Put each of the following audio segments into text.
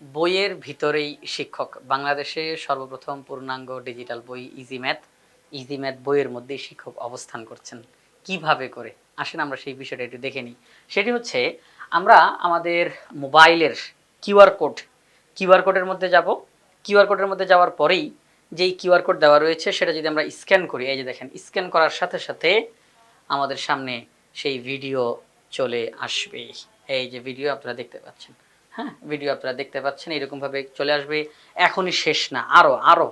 বইয়ের ভিতরেই শিক্ষক। বাংলাদেশে সর্বপ্রথম পূর্ণাঙ্গ ডিজিটাল বই ইজি ম্যাথ ইজি ম্যাথ বইয়ের মধ্যেই শিক্ষক অবস্থান করছেন। কীভাবে করে? আসেন আমরা সেই বিষয়টা একটু দেখে নিই। সেটি হচ্ছে, আমরা আমাদের মোবাইলের কিউআর কোড কিউআর কোডের মধ্যে যাব। কিউআর কোডের মধ্যে যাওয়ার পরেই যেই কিউআর কোড দেওয়া রয়েছে, সেটা যদি আমরা স্ক্যান করি, এই যে দেখেন, স্ক্যান করার সাথে সাথে আমাদের সামনে সেই ভিডিও চলে আসবে। এই যে ভিডিও আপনারা দেখতে পাচ্ছেন। হ্যাঁ ভিডিও আপনারা দেখতে পাচ্ছেন, এরকমভাবে চলে আসবে। এখনই শেষ না আরও আরও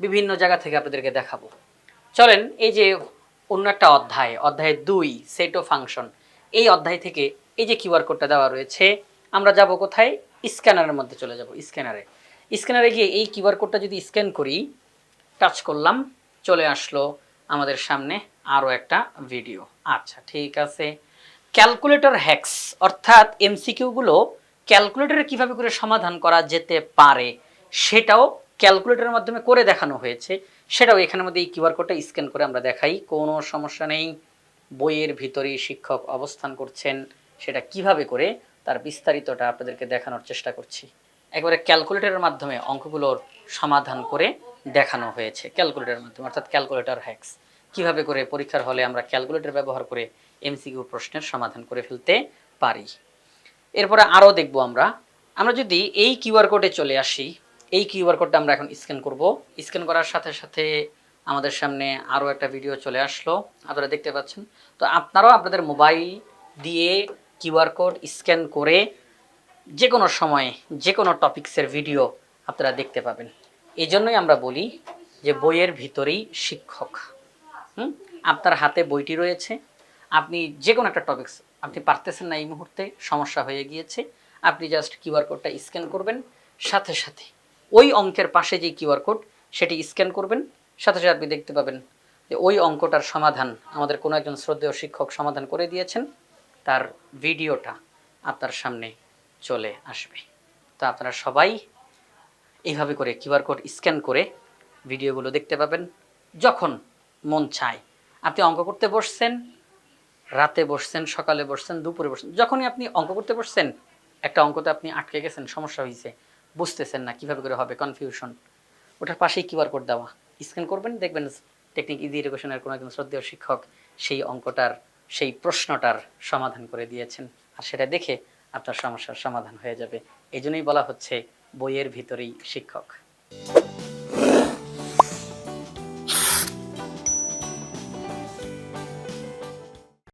বিভিন্ন জায়গা থেকে আপনাদেরকে দেখাবো। চলেন, এই যে অন্য একটা অধ্যায় অধ্যায় দুই সেট ও ফাংশন এই অধ্যায় থেকে এই যে কিউআর কোডটা দেওয়া রয়েছে, আমরা যাব কোথায়? স্ক্যানারের মধ্যে চলে যাব, স্ক্যানারে। স্ক্যানারে গিয়ে এই কিউআর কোডটা যদি স্ক্যান করি, টাচ করলাম, চলে আসলো আমাদের সামনে আরও একটা ভিডিও আচ্ছা ঠিক আছে। ক্যালকুলেটর হ্যাক্স, অর্থাৎ এমসিকিউগুলো ক্যালকুলেটরে কীভাবে করে সমাধান করা যেতে পারে সেটাও ক্যালকুলেটরের মাধ্যমে করে দেখানো হয়েছে। সেটাও এখানের মধ্যে এই কিউআর কোডটা স্ক্যান করে আমরা দেখাই। কোনো সমস্যা নেই। বইয়ের ভিতরেই শিক্ষক অবস্থান করছেন। সেটা কীভাবে করে তার বিস্তারিতটা আপনাদেরকে দেখানোর চেষ্টা করছি। একবারে ক্যালকুলেটরের মাধ্যমে অঙ্কগুলোর সমাধান করে দেখানো হয়েছে। ক্যালকুলেটরের মাধ্যমে, অর্থাৎ ক্যালকুলেটর হ্যাক্স। কীভাবে করে পরীক্ষার হলে আমরা ক্যালকুলেটর ব্যবহার করে এমসিকিউ প্রশ্নের সমাধান করে ফেলতে পারি। এরপরে আরও দেখব আমরা। আমরা যদি এই কিউআর কোডে চলে আসি, এই কিউআর কোডটা আমরা এখন স্ক্যান করব। স্ক্যান করার সাথে সাথে আমাদের সামনে আরও একটা ভিডিও চলে আসলো, আপনারা দেখতে পাচ্ছেন। তো আপনারাও আপনাদের মোবাইল দিয়ে কিউআর কোড স্ক্যান করে যে কোনো সময়ে যে কোনো টপিক্সের ভিডিও আপনারা দেখতে পাবেন। এই জন্যই আমরা বলি যে বইয়ের ভিতরেই শিক্ষক। হুম? আপনার হাতে বইটি রয়েছে আপনি যে কোনো একটা টপিক্স আপনি পারতেছেন না এই মুহূর্তে, সমস্যা হয়ে গিয়েছে, আপনি জাস্ট কিউআর কোডটা স্ক্যান করবেন, সাথে সাথে ওই অঙ্কের পাশে যে কিউআর কোড সেটি স্ক্যান করবেন, সাথে সাথে আপনি দেখতে পাবেন যে ওই অঙ্কটার সমাধান আমাদের কোনো একজন শ্রদ্ধেয় শিক্ষক সমাধান করে দিয়েছেন, তার ভিডিওটা আপনার সামনে চলে আসবে। তো আপনারা সবাই এইভাবে করে কিউআর কোড স্ক্যান করে ভিডিওগুলো দেখতে পাবেন, যখন মন চায়। আপনি অঙ্ক করতে বসছেন রাতে বসছেন, সকালে বসছেন, দুপুরে বসছেন, যখনই আপনি অঙ্ক করতে বসছেন, একটা অঙ্কতে আপনি আটকে গেছেন, সমস্যা হয়েছে বুঝতেছেন না কীভাবে করে হবে কনফিউশন ওটার পাশেই কিউআর কোড দেওয়া। স্ক্যান করবেন, দেখবেন টেকনিক ইজি এডুকেশনের কোনো একজন শ্রদ্ধেয় শিক্ষক সেই অঙ্কটার, সেই প্রশ্নটার সমাধান করে দিয়েছেন। আর সেটা দেখে আপনার সমস্যার সমাধান হয়ে যাবে। এই জন্যই বলা হচ্ছে বইয়ের ভিতরেই শিক্ষক।